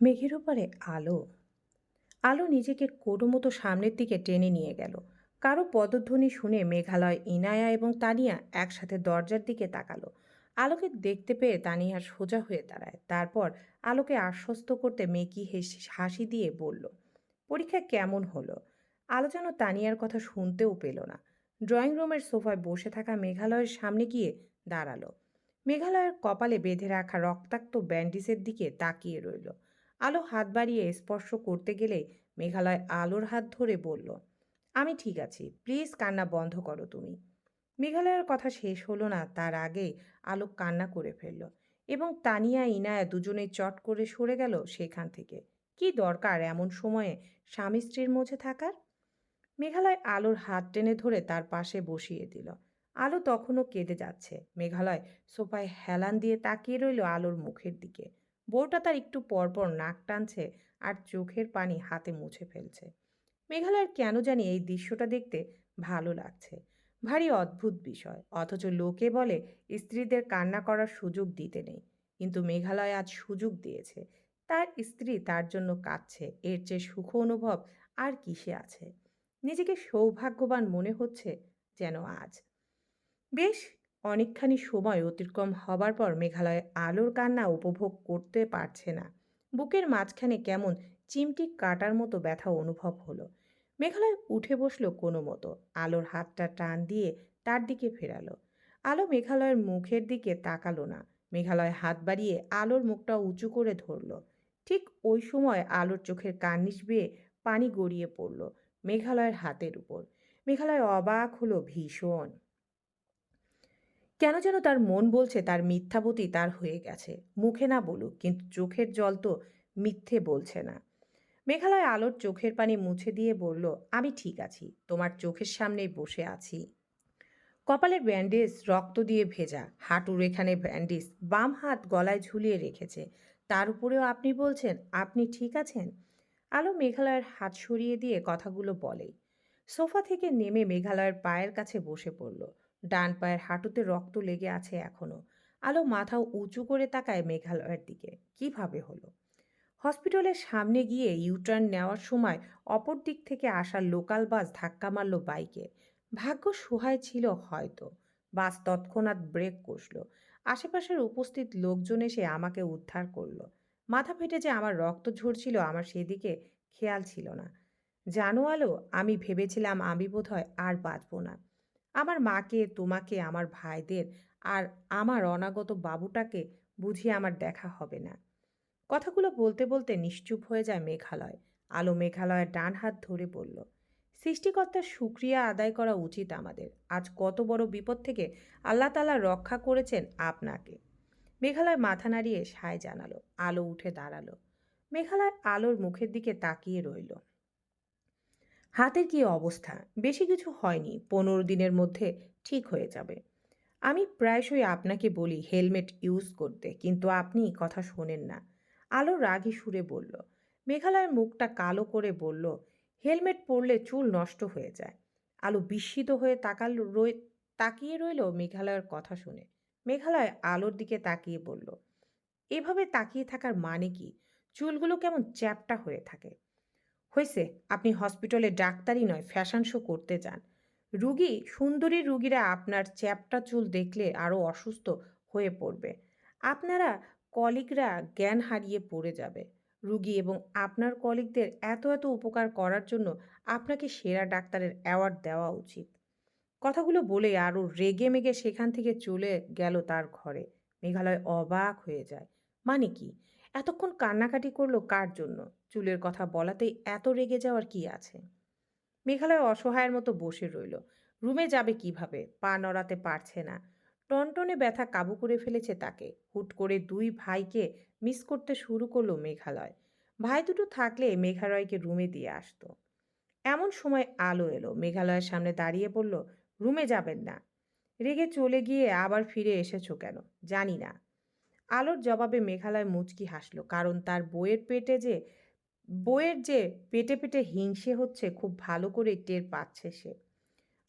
মেঘের ওপারে আলো। আলো নিজেকে কোনো মতো সামনের দিকে টেনে নিয়ে গেল। কারও পদধ্বনি শুনে মেঘালয় ইনায়া এবং তানিয়া একসাথে দরজার দিকে তাকালো। আলোকে দেখতে পেয়ে তানিয়া সোজা হয়ে দাঁড়ায়। তারপর আলোকে আশ্বস্ত করতে মেকি হেসে হাসি দিয়ে বলল, পরীক্ষা কেমন হলো? আলো যেন তানিয়ার কথা শুনতেও পেল না। ড্রয়িং রুমের সোফায় বসে থাকা মেঘালয়ের সামনে গিয়ে দাঁড়াল। মেঘালয়ের কপালে বেঁধে রাখা রক্তাক্ত ব্যান্ডিসের দিকে তাকিয়ে রইল। আলো হাত বাড়িয়ে স্পর্শ করতে গেলে মেঘালয় আলোর হাত ধরে বলল, আমি ঠিক আছি, প্লিজ কান্না বন্ধ করো তুমি। মেঘালয়ের কথা শেষ হলো না, তার আগে আলো কান্না করে ফেলল এবং তানিয়া, ইনায়া দুজনেই চট করে সরে গেল সেখান থেকে। কি দরকার এমন সময়ে স্বামী স্ত্রীর মধ্যে থাকার? মেঘালয় আলোর হাত টেনে ধরে তার পাশে বসিয়ে দিল। আলো তখনও কেঁদে যাচ্ছে। মেঘালয় সোফায় হেলান দিয়ে তাকিয়ে রইল আলোর মুখের দিকে। বউটা তার একটু পরপর নাক টানছে আর চোখের পানি হাতে মুছে ফেলছে। মেঘালয়ের কেন জানি এই দৃশ্যটা দেখতে ভালো লাগছে। ভারী অদ্ভুত বিষয়, অথচ লোকে বলে স্ত্রীদের কান্না করার সুযোগ দিতে নেই। কিন্তু মেঘালয় আজ সুযোগ দিয়েছে। তার স্ত্রী তার জন্য কাঁদছে, এর চেয়ে সুখ অনুভব আর কিসে আছে? নিজেকে সৌভাগ্যবান মনে হচ্ছে যেন আজ। বেশ অনেকখানি সময় অতিক্রম হবার পর মেঘালয় আলোর কান্না উপভোগ করতে পারছে না। বুকের মাঝখানে কেমন চিমটি কাটার মতো ব্যথা অনুভব হলো। মেঘালয় উঠে বসল কোনো মতো, আলোর হাতটা টান দিয়ে তার দিকে ফেরালো। আলো মেঘালয়ের মুখের দিকে তাকালো না। মেঘালয় হাত বাড়িয়ে আলোর মুখটা উঁচু করে ধরলো। ঠিক ওই সময় আলোর চোখের কার্নিশ বেয়ে পানি গড়িয়ে পড়ল মেঘালয়ের হাতের উপর। মেঘালয় অবাক হলো ভীষণ। কেন যেন তার মন বলছে তার মিথ্যাবতী তার হয়ে গেছে। মুখে না বলুক, কিন্তু চোখের জল তো মিথ্যে বলছে না। মেঘালয় আলোর চোখের পানি মুছে দিয়ে বলল, আমি ঠিক আছি, তোমার চোখের সামনেই বসে আছি। কপালের ব্যান্ডেজ রক্ত দিয়ে ভেজা, হাঁটুর এখানে ব্যান্ডেজ বাম হাত গলায় ঝুলিয়ে রেখেছে। তার উপরেও আপনি বলছেন, আপনি ঠিক আছেন? আলো মেঘালয়ের হাত সরিয়ে দিয়ে কথাগুলো বলে। সোফা থেকে নেমে মেঘালয়ের পায়ের কাছে বসে পড়ল। ডান পায়ের হাঁটুতে রক্ত লেগে আছে এখনও। আলো মাথা উঁচু করে তাকায় মেঘালয়ের দিকে। কীভাবে হলো? হসপিটালের সামনে গিয়ে ইউটার্ন নেওয়ার সময় অপর দিক থেকে আসা লোকাল বাস ধাক্কা মারল বাইকে। ভাগ্য সহায় ছিল হয়তো। বাস তৎক্ষণাৎ ব্রেক কষল। আশেপাশের উপস্থিত লোকজন এসে আমাকে উদ্ধার করল। মাথা ফেটে যে আমার রক্ত ঝরছিল আমার সেদিকে খেয়াল ছিল না। জানো আলো, আমি ভেবেছিলাম আমি বোধহয় আর বাঁচব না। আমার মাকে, তোমাকে, আমার ভাইদের আর আমার অনাগত বাবুটাকে বুঝিয়ে আমার দেখা হবে না। কথাগুলো বলতে বলতে নিশ্চুপ হয়ে যায় মেঘালয়। আলো মেঘালয়ের ডান হাত ধরে বলল, সৃষ্টিকর্তার সুক্রিয়া আদায় করা উচিত আমাদের। আজ কত বড় বিপদ থেকে আল্লাহ তালা রক্ষা করেছেন আপনাকে। মেঘালয় মাথা নাড়িয়ে সায় জানালো, আলো উঠে দাঁড়াল। মেঘালয় আলোর মুখের দিকে তাকিয়ে রইল। হাতের কি অবস্থা? বেশি কিছু হয়নি, পনেরো দিনের মধ্যে ঠিক হয়ে যাবে। আমি প্রায়শই আপনাকে বলি হেলমেট ইউজ করতে, কিন্তু আপনি কথা শোনেন না। আলো রাগী সুরে বলল, মেঘালয়ের মুখটা কালো করে বলল, হেলমেট পরলে চুল নষ্ট হয়ে যায়। আলো বিস্মিত হয়ে তাকাল রই তাকিয়ে রইল মেঘালয়ের কথা শুনে। মেঘালয় আলোর দিকে তাকিয়ে বলল, এভাবে তাকিয়ে থাকার মানে কি? চুলগুলো কেমন চ্যাপটা হয়ে থাকে। হয়েছে, আপনি হসপিটালে ডাক্তারই নয়, ফ্যাশন শো করতে যান। রুগী, সুন্দরী রুগীরা আপনার চ্যাপটা চুল দেখলে আরও অসুস্থ হয়ে পড়বে। আপনারা কলিগরা জ্ঞান হারিয়ে পড়ে যাবে। রুগী এবং আপনার কলিগদের এত এত উপকার করার জন্য আপনাকে সেরা ডাক্তারের অ্যাওয়ার্ড দেওয়া উচিত। কথাগুলো বলে আরও রেগে মেগে সেখান থেকে চলে গেল তার ঘরে। মেঘালয় অবাক হয়ে যায়। মানে কি? এতক্ষণ কান্নাকাটি করল কার জন্য? চুলের কথা বলাতেই এত রেগে যাওয়ার কি আছে? মেঘালয় অসহায়ের মতো বসে রইল। রুমে যাবে কীভাবে? পা নড়াতে পারছে না। টনটনে ব্যথা কাবু করে ফেলেছে তাকে। হুট করে দুই ভাইকে মিস করতে শুরু করল মেঘালয়। ভাই দুটো থাকলে মেঘালয়কে রুমে দিয়ে আসতো। এমন সময় আলো এলো। মেঘালয়ের সামনে দাঁড়িয়ে বলল, রুমে যাবেন না। রেগে চলে গিয়ে আবার ফিরে এসেছ কেন? জানি না। আলোর জবাবে মেঘালয় মুচকি হাসলো। কারণ তার বইয়ের পেটে যে, বইয়ের যে পেটে পেটে হিংসে হচ্ছে, খুব ভালো করে টের পাচ্ছে সে।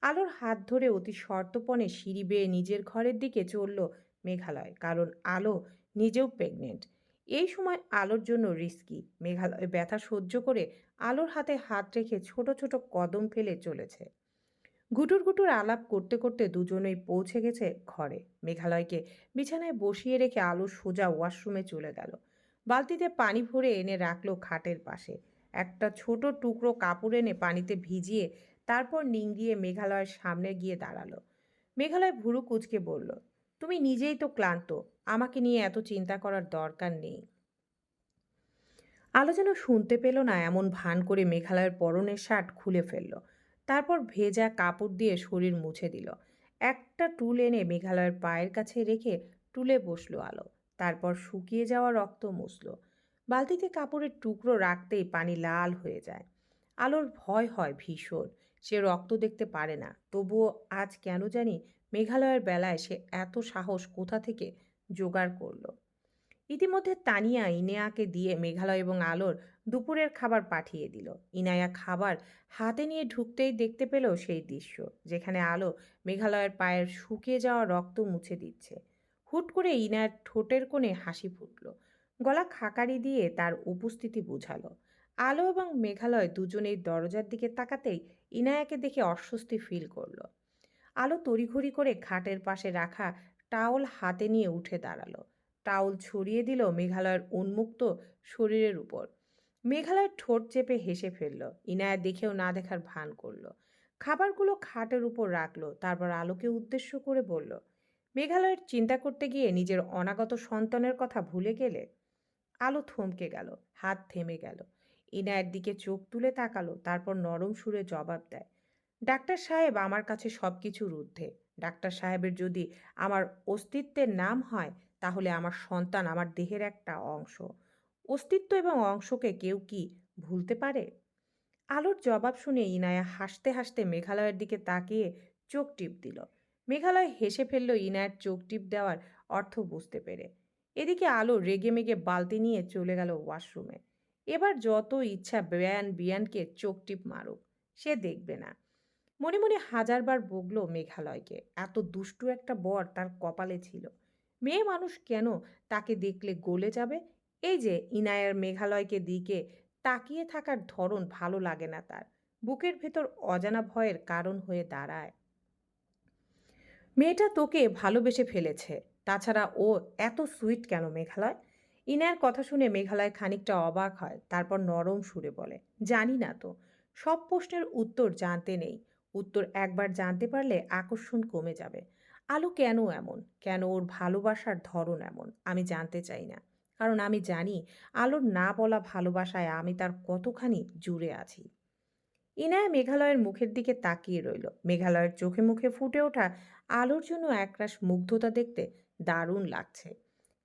আলোর হাত ধরে অতি শর্তপণে সিঁড়ি বেয়ে নিজের ঘরের দিকে চলল মেঘালয়। কারণ আলো নিজেও প্রেগনেন্ট এই সময় আলোর জন্য রিস্কি মেঘালয় ব্যথা সহ্য করে আলোর হাতে হাত রেখে ছোট ছোট কদম ফেলে চলেছে। গুটুর গুটুর আলাপ করতে করতে দুজনেই পৌঁছে গেছে ঘরে। মেঘালয়কে বিছানায় বসিয়ে রেখে আলো সোজা ওয়াশরুমে চলে গেল। বালতিতে পানি ভরে এনে রাখল খাটের পাশে। একটা ছোট টুকরো কাপড় এনে পানিতে ভিজিয়ে তারপর নিংড়িয়ে মেঘালয়ের সামনে গিয়ে দাঁড়াল। মেঘালয় ভুরু কুচকে বলল, তুমি নিজেই তো ক্লান্ত, আমাকে নিয়ে এত চিন্তা করার দরকার নেই। আলো যেন শুনতে পেল না, এমন ভান করে মেঘালয়ের পরনের শার্ট খুলে ফেলল। তারপর ভেজা কাপড় দিয়ে শরীর মুছে দিল। একটা টুল এনে মেঘালয়ের পায়ের কাছে রেখে টুলে বসল আলো। তারপর শুকিয়ে যাওয়া রক্ত মুছল। বালতিতে কাপড়ের টুকরো রাখতেই পানি লাল হয়ে যায়। আলোর ভয় হয় ভীষণ। সে রক্ত দেখতে পারে না। তবুও আজ কেন জানি মেঘালয়ের বেলায় সে এত সাহস কোথা থেকে জোগাড় করল। ইতিমধ্যে তানিয়া ইনেয়াকে দিয়ে মেঘালয় এবং আলোর দুপুরের খাবার পাঠিয়ে দিল। ইনায়া খাবার হাতে নিয়ে ঢুকতেই দেখতে পেল সেই দৃশ্য, যেখানে আলো মেঘালয়ের পায়ের শুকিয়ে যাওয়া রক্ত মুছে দিচ্ছে। হুট করে ইনায়ার ঠোঁটের কোণে হাসি ফুটল। গলা খাকারি দিয়ে তার উপস্থিতি বোঝালো। আলো এবং মেঘালয় দুজনেই দরজার দিকে তাকাতেই ইনায়াকে দেখে অস্বস্তি ফিল করল। আলো তড়িঘড়ি করে খাটের পাশে রাখা টাওল হাতে নিয়ে উঠে দাঁড়াল। টাউল ছড়িয়ে দিল মেঘালয়ের উন্মুক্ত শরীরের উপর। মেঘালয় ঠোঁট চেপে হেসে ফেলল। ইনায়া দেখেও না দেখার ভান করল। খাবারগুলো খাটের উপর রাখল, তারপর আলোকে উদ্দেশ্য করে বলল, মেঘালয়ের চিন্তা করতে গিয়ে নিজের অনাগত সন্তানের কথা ভুলে গেলে? আলো থমকে গেল, হাত থেমে গেল। ইনায়ের দিকে চোখ তুলে তাকালো, তারপর নরম সুরে জবাব দেয়, ডাক্তার সাহেব, আমার কাছে সব কিছুর ঊর্ধ্বে। ডাক্তার সাহেবের যদি আমার অস্তিত্বের নাম হয়, তাহলে আমার সন্তান আমার দেহের একটা অংশ। অস্তিত্ব এবং অংশকে কেউ কি ভুলতে পারে? আলোর জবাব শুনে ইনায়া হাসতে হাসতে মেঘালয়ের দিকে তাকিয়ে চোখ টিপ দিল। মেঘালয় হেসে ফেলল ইনায়ের চোখ টিপ দেওয়ার অর্থ বুঝতে পেরে। এদিকে আলো রেগে মেগে বালতি নিয়ে চলে গেল ওয়াশরুমে। এবার যত ইচ্ছা বেয়ান বিয়ানকে চোখ টিপ মারুক, সে দেখবে না। মনে মনে হাজারবার বগলো মেঘালয়কে। এত দুষ্টু একটা বর তার কপালে ছিল। মেয়ে মানুষ কেন তাকে দেখলে গলে যাবে? এই যে ইনায়ার মেঘালয়কে দিকে তাকিয়ে থাকার ধরন ভালো লাগে না তার। বুকের ভেতর অজানা ভয়ের কারণ হয়ে দাঁড়ায়। মেয়েটা তোকে ভালোবেসে ফেলেছে। তাছাড়া ও এত সুইট কেন মেঘালয়? ইনায়ের কথা শুনে মেঘালয় খানিকটা অবাক হয়। তারপর নরম সুরে বলে, জানি না তো। সব প্রশ্নের উত্তর জানতে নেই। উত্তর একবার জানতে পারলে আকর্ষণ কমে যাবে। আলো কেন এমন? কেন ওর ভালোবাসার ধরন এমন? আমি জানতে চাই না। কারণ আমি জানি আলোর না বলা ভালোবাসায় আমি তার কতখানি জুড়ে আছি। ইনায়া মেঘালয়ের মুখের দিকে তাকিয়ে রইল। মেঘালয়ের চোখে মুখে ফুটে ওঠা আলোর জন্য একরাশ মুগ্ধতা দেখতে দারুণ লাগছে।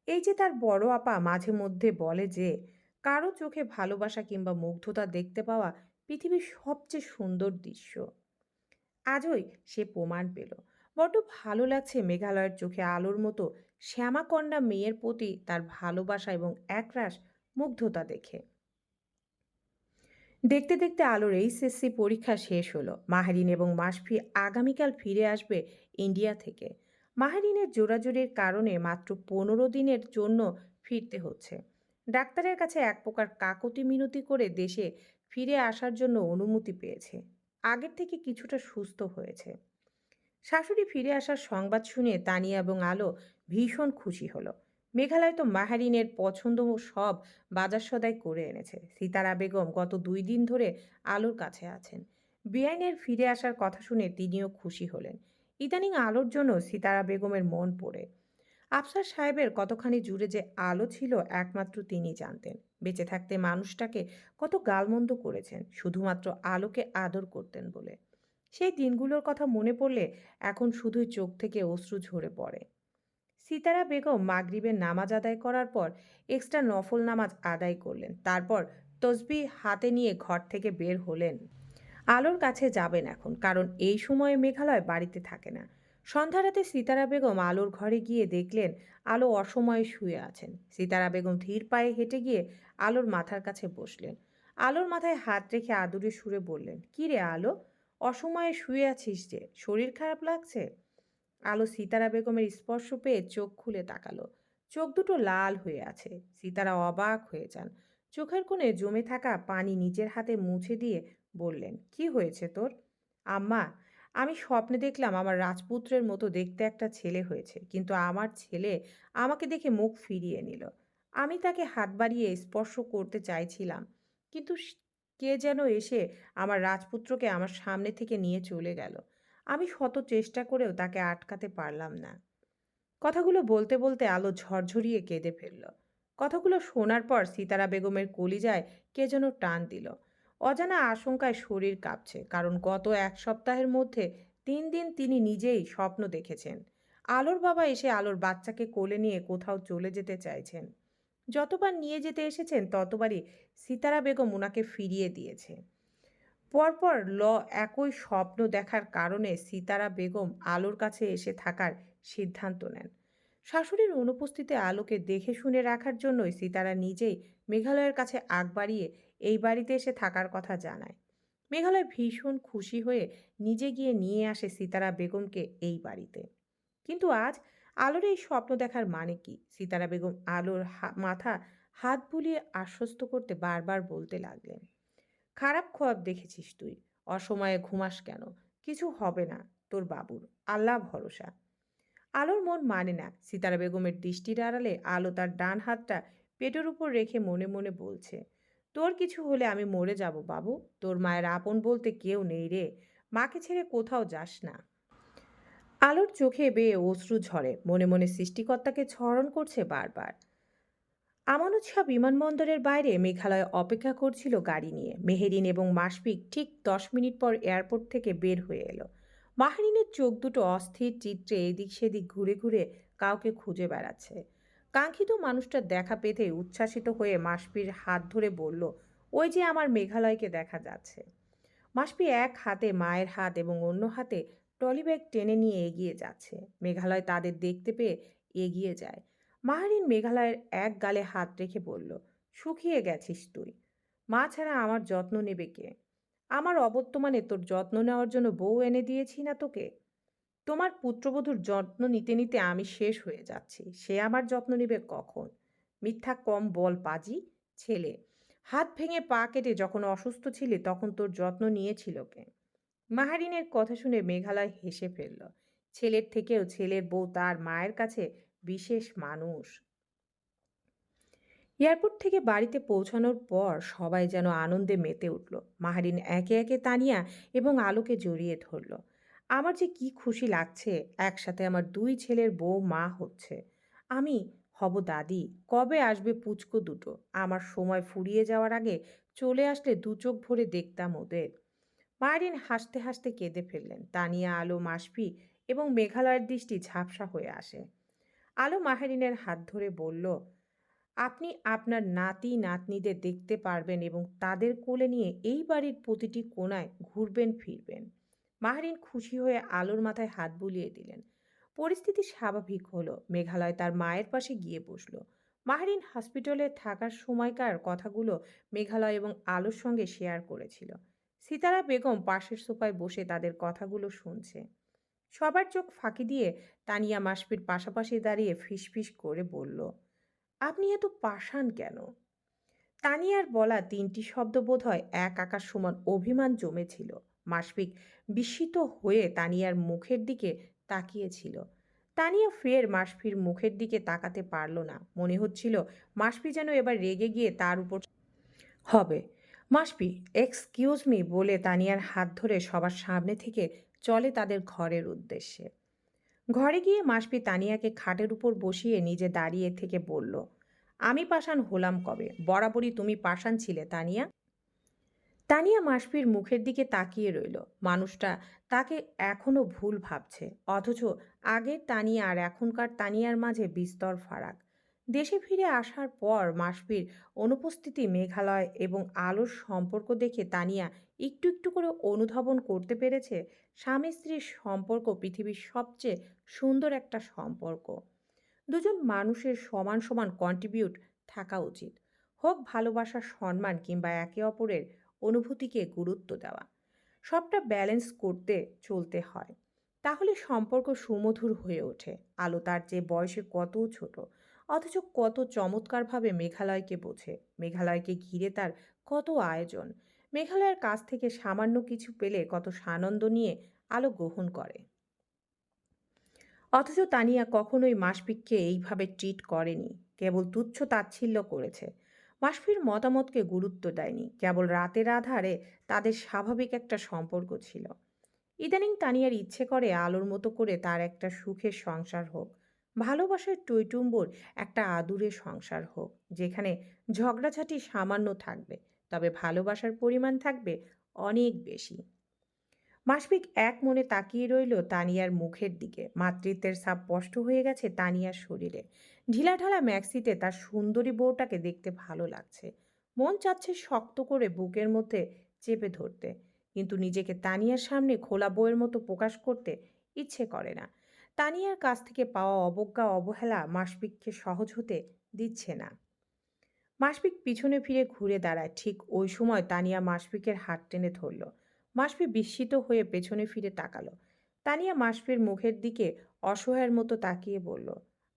এই যে তার বড় আপা মাঝে মধ্যে বলে যে, কারও চোখে ভালোবাসা কিংবা মুগ্ধতা দেখতে পাওয়া পৃথিবীর সবচেয়ে সুন্দর দৃশ্য। আজই সে প্রমাণ পেল। বড্ড ভালো লাগছে মেঘালয়ের চোখে আলোর মতো শ্যামাকন্ডা মেয়ের প্রতি তার ভালোবাসা এবং একরাশ মুগ্ধতা দেখে। দেখতে দেখতে আলোর এইচএসসি পরীক্ষা শেষ হলো। মাহারিন এবং মাসফি আগামীকাল ফিরে আসবে ইন্ডিয়া থেকে। মাহারিনের জোরাজুরির কারণে মাত্র পনেরো দিনের জন্য ফিরতে হচ্ছে। ডাক্তারের কাছে এক প্রকার কাকতি মিনতি করে দেশে ফিরে আসার জন্য অনুমতি পেয়েছে। আগের থেকে কিছুটা সুস্থ হয়েছে। শাশুড়ি ফিরে আসার সংবাদ শুনে তানিয়া এবং আলো ভীষণ খুশি হলো। মেঘালয় তো মাহারিনের পছন্দ সব বাজার সদাই করে এনেছে। সীতারা বেগম গত দুই দিন ধরে আলোর কাছে আছেন। বেআইনের ফিরে আসার কথা শুনে তিনিও খুশি হলেন। ইদানিং আলোর জন্য সীতারা বেগমের মন পড়ে। আফসার সাহেবের কতখানি জুড়ে যে আলো ছিল একমাত্র তিনি জানতেন। বেঁচে থাকতে মানুষটাকে কত গালমন্দ করেছেন, শুধুমাত্র আলোকে আদর করতেন বলে। সেই দিনগুলোর কথা মনে পড়লে এখন শুধুই চোখ থেকে অশ্রু ঝরে পড়ে। সিতারা বেগম মাগরিবের নামাজ আদায় করার পর এক্সট্রা নফল নামাজ আদায় করলেন। তারপর তসবি হাতে নিয়ে ঘর থেকে বের হলেন। আলোর কাছে যাবেন এখন, কারণ এই সময়ে মেঘালয় বাড়িতে থাকে না। সন্ধ্যারাতে সিতারা বেগম আলোর ঘরে গিয়ে দেখলেন আলো অসময়ে শুয়ে আছেন। সিতারা বেগম ধীর পায়ে হেঁটে গিয়ে আলোর মাথার কাছে বসলেন। আলোর মাথায় হাত রেখে আদুরে সুরে বললেন, কী রে আলো? অসময়ে শুয়ে আছিস যে, শরীর খারাপ লাগছে? আলো সিতারা বেগমের স্পর্শ পেয়ে চোখ খুলে তাকালো। চোখ দুটো লাল হয়ে আছে। সীতারা অবাক হয়ে যান। চোখের কোণে জমে থাকা পানি নিজের হাতে মুছে দিয়ে বললেন, কি হয়েছে তোর? আম্মা আমি স্বপ্নে দেখলাম আমার রাজপুত্রের মতো দেখতে একটা ছেলে হয়েছে, কিন্তু আমার ছেলে আমাকে দেখে মুখ ফিরিয়ে নিল। আমি তাকে হাত বাড়িয়ে স্পর্শ করতে চাইছিলাম, কিন্তু কে যেন এসে আমার রাজপুত্রকে আমার সামনে থেকে নিয়ে চলে গেল। আমি শত চেষ্টা করেও তাকে আটকাতে পারলাম না। কথাগুলো বলতে বলতে আলো ঝরঝরিয়ে কেঁদে ফেলল। কথাগুলো শোনার পর সীতারা বেগমের কলিজায় কে যেন টান দিল। অজানা আশঙ্কায় শরীর কাঁপছে, কারণ গত এক সপ্তাহের মধ্যে তিন দিন তিনি নিজেই স্বপ্ন দেখেছেন। আলোর বাবা এসে আলোর বাচ্চাকে কোলে নিয়ে কোথাও চলে যেতে চাইছেন। যতবার নিয়ে যেতে এসেছেন, ততবারই সীতারা বেগম ওনাকে ফিরিয়ে দিয়েছে। পরপর ল একই স্বপ্ন দেখার কারণে সীতারা বেগম আলোর কাছে এসে থাকার সিদ্ধান্ত নেন। শাশুড়ির অনুপস্থিতিতে আলোকে দেখে শুনে রাখার জন্যই সীতারা নিজেই মেঘালয়ের কাছে আগ বাড়িয়ে এই বাড়িতে এসে থাকার কথা জানায়। মেঘালয় ভীষণ খুশি হয়ে নিজে গিয়ে নিয়ে আসে সীতারা বেগমকে এই বাড়িতে। কিন্তু আজ আলোর এই স্বপ্ন দেখার মানে কি? সীতারা বেগম আলোর মাথা হাত বুলিয়ে আশ্বস্ত করতে বারবার বলতে লাগলেন, খারাপ খোয়াব দেখেছিস তুই, অসময়ে ঘুমাস কেন? কিছু হবে না তোর বাবুর, আল্লাহ ভরসা। আলোর মন মানে না, সীতারা বেগমের দৃষ্টির আড়ালে আলো তার ডান হাতটা পেটের উপর রেখে মনে মনে বলছে তোর কিছু হলে আমি মরে যাব বাবু। তোর মায়ের আপন বলতে কেউ নেই রে। মাকে ছেড়ে কোথাও যাস না। আলোর চোখে বেয়ে অশ্রু ঝরে। মনে মনে সৃষ্টিকর্তাকে স্মরণ করছে বারবার। আমানত শাহ বিমানবন্দরের বাইরে মেঘালয় অপেক্ষা করছিল গাড়ি নিয়ে। মেহেরিন এবং মাসপিক ঠিক দশ মিনিট পর এয়ারপোর্ট থেকে বের হয়ে এলো। মাহরিনের চোখ দুটো অস্থির, চিত্রে এদিক সেদিক ঘুরে ঘুরে কাউকে খুঁজে বেড়াচ্ছে। কাঙ্ক্ষিত মানুষটার দেখা পেতে উচ্ছ্বাসিত হয়ে মাসপির হাত ধরে বলল, ওই যে আমার মেঘালয়কে দেখা যাচ্ছে। মাসপি এক হাতে মায়ের হাত এবং অন্য হাতে ট্রলি ব্যাগ টেনে নিয়ে এগিয়ে যাচ্ছে। মেঘালয় তাদের দেখতে পেয়ে এগিয়ে যায়। মাহারিন মেঘালয়ের এক গালে হাত রেখে বলল, শুকিয়ে গেছিস তুই। মা ছাড়া আমার যত্ন নেবে কে? আমার অবর্তমানে তোর যত্ন নেওয়ার জন্য বউ এনে দিয়েছি না তোকে? তোমার পুত্রবধূর যত্ন নিতে নিতে আমি শেষ হয়ে যাচ্ছি। সে আমার যত্ন নেবে কখন? মিথ্যা কম বল পাজি, ছেলে। হাত ভেঙে পা কেটে যখন অসুস্থ ছিলে, তখন তোর যত্ন নিয়েছিল কে? মাহারিনের কথা শুনে মেঘালয় হেসে ফেলল। ছেলের থেকেও ছেলের বউ তার মায়ের কাছে বিশেষ মানুষ। এয়ারপোর্ট থেকে বাড়িতে পৌঁছানোর পর সবাই যেন আনন্দে মেতে উঠল। মাহারিন একে একে তানিয়া এবং আলোকে জড়িয়ে ধরল। আমার যে কি খুশি লাগছে, একসাথে আমার দুই ছেলের বউ মা হচ্ছে। আমি হব দাদি, কবে আসবে পুচকো দুটো? আমার সময় ফুরিয়ে যাওয়ার আগে চলে আসলে দু চোখ ভরে দেখতাম ওদের। মারিন হাসতে হাসতে কেঁদে ফেললেন। তানিয়া, আলো, মাসফি এবং মেঘালয়ের দৃষ্টি ঝাপসা হয়ে আসে। আলো মাহেরিনের হাত ধরে বলল, আপনি আপনার নাতি, নাতনিদের দেখতে পারবেন এবং তাদের কোলে নিয়ে এই বাড়ির প্রতিটি কোণায় ঘুরবেন, ফিরবেন। মাহারিন খুশি হয়ে আলোর মাথায় হাত বুলিয়ে দিলেন। পরিস্থিতি স্বাভাবিক হলো। মেঘালয় তার মায়ের পাশে গিয়ে বসল। মাহরিন হসপিটালে থাকার সময়কার কথাগুলো মেঘালয় এবং আলোর সঙ্গে শেয়ার করেছিল। সিতারা বেগম পাশের সোফায় বসে তাদের কথাগুলো শুনছে। সবার চোখ ফাঁকি দিয়ে তানিয়া মাসপির পাশাপাশি দাঁড়িয়ে ফিসফিস করে বলল, আপনি এত পাষাণ কেন? তানিয়ার বলা তিনটি শব্দ বোধহয় এক আকাশ সমান অভিমান জমেছিল। মাসফিক বিস্মিত হয়ে তানিয়ার মুখের দিকে তাকিয়েছিল। তানিয়া ফের মাসফির মুখের দিকে তাকাতে পারল না। মনে হচ্ছিল মাসফি যেন এবার রেগে গিয়ে তার উপর হবে। মাসপি এক্সকিউজ মি বলে তানিয়ার হাত ধরে সবার সামনে থেকে চলে তাদের ঘরের উদ্দেশ্যে। ঘরে গিয়ে মাসপি তানিয়াকে খাটের উপর বসিয়ে নিজে দাঁড়িয়ে থেকে বলল, আমি পাষাণ হলাম কবে? বরাবরই তুমি পাষাণ ছিলে, তানিয়া? তানিয়া মাসপির মুখের দিকে তাকিয়ে রইল। মানুষটা তাকে এখনও ভুল ভাবছে, অথচ আগের তানিয়া আর এখনকার তানিয়ার মাঝে বিস্তর ফারাক। দেশে ফিরে আসার পর মাসপির অনুপস্থিতি, মেঘালয় এবং আলোর সম্পর্ক দেখে তানিয়া একটু একটু করে অনুধাবন করতে পেরেছে স্বামী স্ত্রীর সম্পর্ক, পৃথিবীর সবচেয়ে সুন্দর একটা সম্পর্ক। দুজন মানুষের সমান সমান কন্ট্রিবিউট থাকা উচিত। হোক ভালোবাসা সম্মান কিংবা একে অপরের অনুভূতিকে গুরুত্ব দেওয়া। সবটা ব্যালেন্স করতে চলতে হয়। তাহলে সম্পর্ক সুমধুর হয়ে ওঠে। আলো তার যে বয়সে কত ছোট, অথচ কত চমৎকারভাবে মেঘালয়কে বোঝে। মেঘালয়কে ঘিরে তার কত আয়োজন। মেঘালয়ের কাছ থেকে সামান্য কিছু পেলে কত সানন্দ নিয়ে আলো গ্রহণ করে। অথচ তানিয়া কখনোই মাসপিককে এইভাবে ট্রিট করেনি। কেবল তুচ্ছ তাচ্ছিল্য করেছে। মাসফির মতামতকে গুরুত্ব দেয়নি। কেবল রাতের আধারে তাদের স্বাভাবিক একটা সম্পর্ক ছিল। ইদানিং তানিয়ার ইচ্ছে করে আলোর মতো করে তার একটা সুখের সংসার হোক, ভালোবাসার টৈটুম্বর একটা আদুরে সংসার হোক, যেখানে ঝগড়াঝাটি সামান্য থাকবে, তবে ভালোবাসার পরিমাণ থাকবে অনেক বেশি। মাসফিক এক মনে তাকিয়ে রইল তানিয়ার মুখের দিকে। মাতৃত্বের ছাপ স্পষ্ট হয়ে গেছে তানিয়ার শরীরে। ঢিলাঢালা ম্যাক্সিতে তার সুন্দরী বউটাকে দেখতে ভালো লাগছে। মন চাচ্ছে শক্ত করে বুকের মধ্যে চেপে ধরতে। কিন্তু নিজেকে তানিয়ার সামনে খোলা বইয়ের মতো প্রকাশ করতে ইচ্ছে করে না। তানিয়ার কাছ থেকে পাওয়া অবজ্ঞা অবহেলা মাসপিককে সহজ হতে দিচ্ছে না। মাসপিক পিছনে ফিরে ঘুরে দাঁড়ায়। ঠিক ওই সময় তানিয়া মাসপিকের হাত টেনে ধরল। মাসপি বিস্মিত হয়ে পেছনে ফিরে তাকালো। তানিয়া মাসপির মুখের দিকে অসহায়ের মতো তাকিয়ে বলল,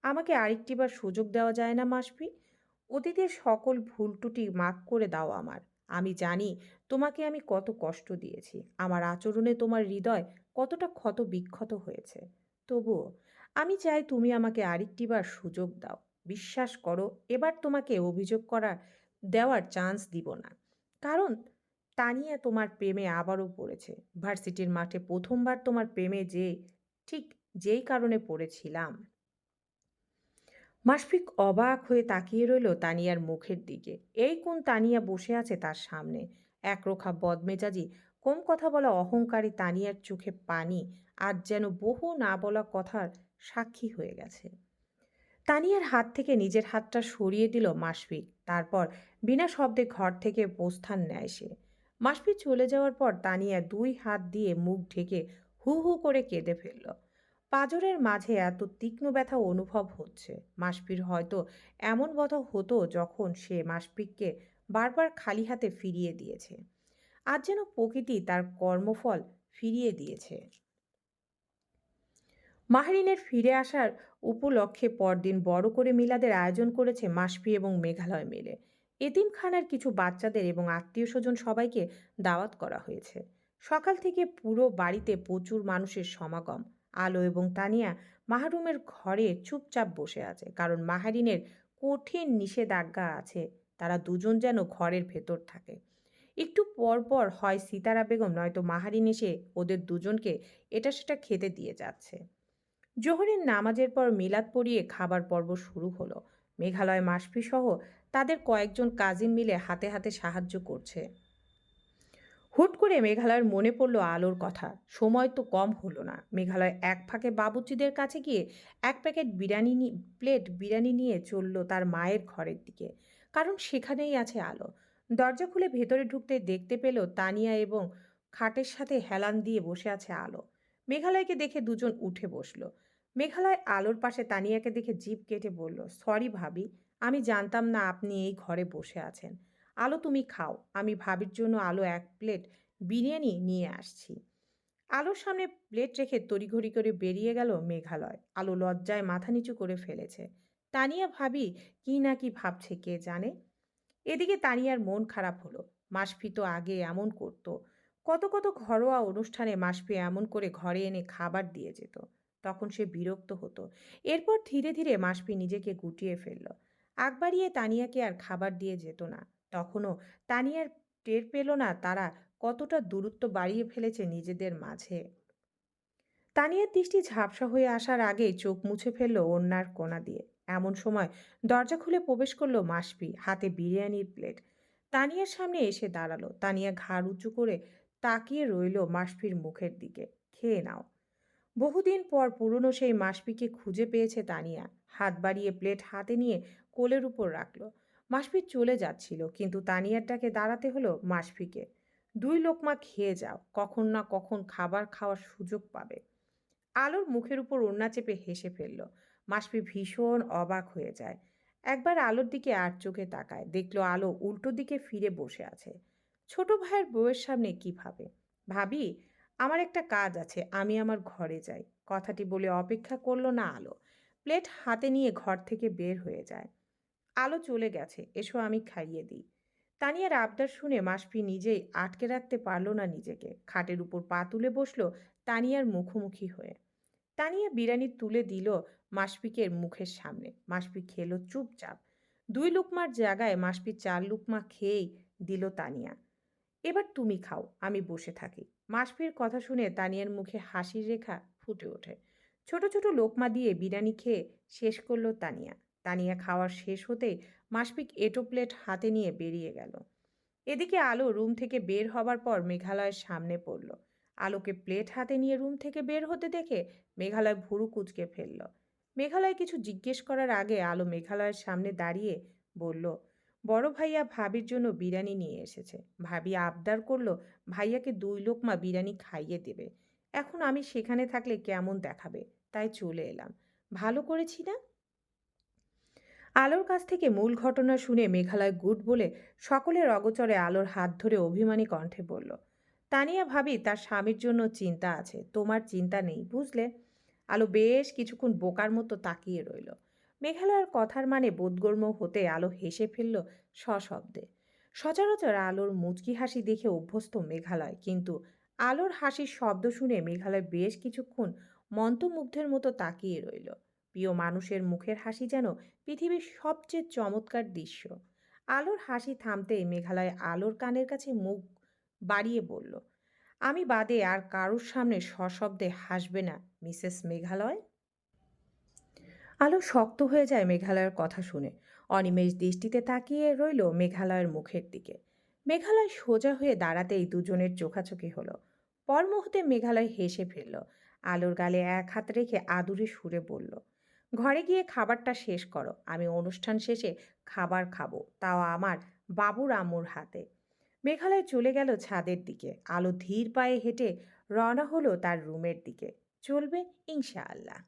আমাকে আরেকটিবার সুযোগ দেওয়া যায় না মাসপি অতীতের সকল ভুল টুটি মাফ করে দাও আমার। আমি জানি তোমাকে আমি কত কষ্ট দিয়েছি। আমার আচরণে তোমার হৃদয় কতটা ক্ষত বিক্ষত হয়েছে। তবুও আমি চাই তুমি আমাকে আরেকটিবার সুযোগ দাও। বিশ্বাস করো, এবার তোমাকে অভিযোগ করার, দেওয়ার চান্স দিব না। কারণ তানিয়া তোমার প্রেমে আবারও পড়েছে। ভার্সিটির মাঠে প্রথমবার তোমার প্রেমে যে, ঠিক যেই কারণে পড়েছিলাম। মাসফিক অবাক হয়ে তাকিয়ে রইল তানিয়ার মুখের দিকে। এই কোন তানিয়া বসে আছে তার সামনে? একরোখা বদমেজাজি, কম কথা বলা অহংকারী তানিয়ার চোখে পানি, আজ যেন বহু না বলা কথার সাক্ষী হয়ে গেছে। তানিয়ার হাত থেকে নিজের হাতটা সরিয়ে দিল মাসফিক তারপর বিনা শব্দে ঘর থেকে প্রস্থান নেয় সে। মাসফিক চলে যাওয়ার পর তানিয়া দুই হাত দিয়ে মুখ ঢেকে হু হু করে কেঁদে ফেলল। পাঁজরের মাঝে এত তীক্ষ্ণ ব্যথা অনুভব হচ্ছে। মাসফির হয়তো এমন ব্যথা হতো যখন সে মাসপিককে বারবার খালি হাতে ফিরিয়ে দিয়েছে। আজ যেন প্রকৃতি তার কর্মফল ফিরিয়ে দিয়েছে। মাহরিনের ফিরে আসার উপলক্ষে পরদিন বড় করে মিলাদের আয়োজন করেছে মাসফি এবং মেঘালয় মিলে। এতিমখানার কিছু বাচ্চাদের এবং আত্মীয় স্বজন সবাইকে দাওয়াত করা হয়েছে। সকাল থেকে পুরো বাড়িতে প্রচুর মানুষের সমাগম। আলো এবং তানিয়া মাহরুমের ঘরে চুপচাপ বসে আছে, কারণ মাহারিনের কঠিন নিষেধাজ্ঞা আছে। তারা দুজন যেন ঘরের ভেতর থাকে। একটু পর পর হয় সীতারা বেগম, নয়তো মাহারিন এসে ওদের দুজনকে এটা সেটা খেতে দিয়ে যাচ্ছে। জোহরের নামাজের পর মিলাদ পড়িয়ে খাবার পর্ব শুরু হলো। মেঘালয় মাসফি সহ তাদের কয়েকজন কাজিন মিলে হাতে হাতে সাহায্য করছে। হুট করে মেঘালয়ের মনে পড়ল আলোর কথা। সময় তো কম হলো না। মেঘালয় এক ফাঁকে বাবুচিদের কাছে গিয়ে এক প্যাকেট বিরিয়ানি প্লেট বিরিয়ানি নিয়ে চলল তার মায়ের ঘরের দিকে। কারণ সেখানেই আছে আলো। দরজা খুলে ভেতরে ঢুকতে দেখতে পেল তানিয়া এবং খাটের সাথে হেলান দিয়ে বসে আছে আলো। মেঘালয়কে দেখে দুজন উঠে বসল। মেঘালয় আলোর পাশে তানিয়াকে দেখে জিভ কেটে বলল, সরি ভাবি আমি জানতাম না আপনি এই ঘরে বসে আছেন। আলো তুমি খাও, আমি ভাবির জন্য আলো এক প্লেট বিরিয়ানি নিয়ে আসছি। আলোর সামনে প্লেট রেখে তড়িঘড়ি করে বেরিয়ে গেল মেঘালয়। আলো লজ্জায় মাথা নিচু করে ফেলেছে। তানিয়া, ভাবি, কি না কি ভাবছে কে জানে? এদিকে তানিয়ার মন খারাপ হলো। মাসফি তো আগে এমন করতো। কত কত ঘরোয়া অনুষ্ঠানে মাসফি এমন করে ঘরে এনে খাবার দিয়ে যেত। তখন সে বিরক্ত হতো। এরপর ধীরে ধীরে মাসফি নিজেকে গুটিয়ে ফেলল। আগ বাড়িয়ে তানিয়াকে আর খাবার দিয়ে যেত না। তখনও তানিয়ার টের পেল না তারা কতটা দূরত্ব বাড়িয়ে ফেলেছে নিজেদের মাঝে। তানিয়ার দৃষ্টি ঝাপসা হয়ে আসার আগেই চোখ মুছে ফেলল অন্যার কোনা দিয়ে। এমন সময় দরজা খুলে প্রবেশ করল মাসপি, হাতে বিরিয়ানির প্লেট। তানিয়ার সামনে এসে দাঁড়াল। তানিয়া ঘাড় উঁচু করে তাকিয়ে রইল মাসফির মুখের দিকে। খেয়ে নাও। বহুদিন পর পুরনো সেই মাসপিকে খুঁজে পেয়েছে তানিয়া। হাত বাড়িয়ে প্লেট হাতে নিয়ে কোলের উপর রাখল। মাসফি চলে যাচ্ছিল, কিন্তু তানিয়ারটাকে দাঁড়াতে হলো মাসফিকে দুই লোকমা খেয়ে যাও, কখন না কখন খাবার খাওয়ার সুযোগ পাবে। আলোর মুখের উপর ওড়না চেপে হেসে ফেলল। মাসফি ভীষণ অবাক হয়ে যায়। একবার আলোর দিকে আর চোখে তাকায়, দেখল আলো উল্টো দিকে ফিরে বসে আছে। ছোট ভাইয়ের বউয়ের সামনে কি ভাবে? ভাবি আমার একটা কাজ আছে, আমি আমার ঘরে যাই। কথাটি বলে অপেক্ষা করল না আলো। প্লেট হাতে নিয়ে ঘর থেকে বের হয়ে যায়। আলো চলে গেছে, এসো আমি খাইয়ে দিই। তানিয়ার আবদার শুনে মাসপি নিজেই আটকে রাখতে পারল না নিজেকে। খাটের উপর পা তুলে বসল তানিয়ার মুখোমুখি হয়ে। তানিয়া বিরিয়ানি তুলে দিল মাসফিকের মুখের সামনে। মাসফি খেলো চুপচাপ। দুই লুকমার জায়গায় মাসপি চার লুকমা খেয়েই দিল তানিয়া। এবার তুমি খাও, আমি বসে থাকি। মাসফির কথা শুনে তানিয়ার মুখে হাসির রেখা ফুটে ওঠে। ছোট ছোট লোকমা দিয়ে বিরিয়ানি খেয়ে শেষ করল তানিয়া। তানিয়া খাওয়ার শেষ হতেই মাসফিক এটো প্লেট হাতে নিয়ে বেরিয়ে গেল। এদিকে আলো রুম থেকে বের হবার পর মেঘালয়ের সামনে পড়ল। আলোকে প্লেট হাতে নিয়ে রুম থেকে বের হতে দেখে মেঘালয় ভুরু কুচকে ফেলল। মেঘালয় কিছু জিজ্ঞেস করার আগে আলো মেঘালয়ের সামনে দাঁড়িয়ে বলল বড় ভাইয়া ভাবির জন্য বিরিয়ানি নিয়ে এসেছে। ভাবি আবদার করল, ভাইয়াকে দুই লোকমা বিরিয়ানি খাইয়ে দেবে। এখন আমি সেখানে থাকলে কেমন দেখাবে? তাই চলে এলাম। ভালো করেছি না? আলোর কাছ থেকে মূল ঘটনা শুনে মেঘালয় গুড বলে সকলের অগচরে আলোর হাত ধরে অভিমানী কণ্ঠে বলল, তানিয়া ভাবি, তার স্বামীর জন্য চিন্তা আছে। তোমার চিন্তা নেই, বুঝলে? আলো বেশ কিছুক্ষণ বোকার মতো তাকিয়ে রইল। মেঘালয়ের কথার মানে বোধগর্ম হতে আলো হেসে ফেলল সশব্দে। সচরাচর আলোর মুচকি হাসি দেখে অভ্যস্ত মেঘালয়, কিন্তু আলোর হাসির শব্দ শুনে মেঘালয় বেশ কিছুক্ষণ মন্ত্রমুগ্ধের মতো তাকিয়ে রইল। প্রিয় মানুষের মুখের হাসি যেন পৃথিবীর সবচেয়ে চমৎকার দৃশ্য। আলোর হাসি থামতেই মেঘালয় আলোর কানের কাছে মুখ বাড়িয়ে বলল, আমি বাদে আর কারোর সামনে সশব্দে হাসবে না, মিসেস মেঘালয়? আলো শক্ত হয়ে যায় মেঘালয়ের কথা শুনে। অনিমেষ দৃষ্টিতে তাকিয়ে রইল মেঘালয়ের মুখের দিকে। মেঘালয় সোজা হয়ে দাঁড়াতেই দুজনের চোখাচোখি হলো। পর মুহূর্তে মেঘালয় হেসে ফেলল। আলোর গালে এক হাত রেখে আদুরে সুরে বলল, ঘরে গিয়ে খাবারটা শেষ করো। আমি অনুষ্ঠান শেষে খাবার খাব। তাও আমার বাবুর আম্মুর হাতে। মেঘালয় চলে গেল ছাদের দিকে। আলো ধীর পায়ে হেঁটে রওনা হলো তার রুমের দিকে। চলবে ইনশাআল্লাহ।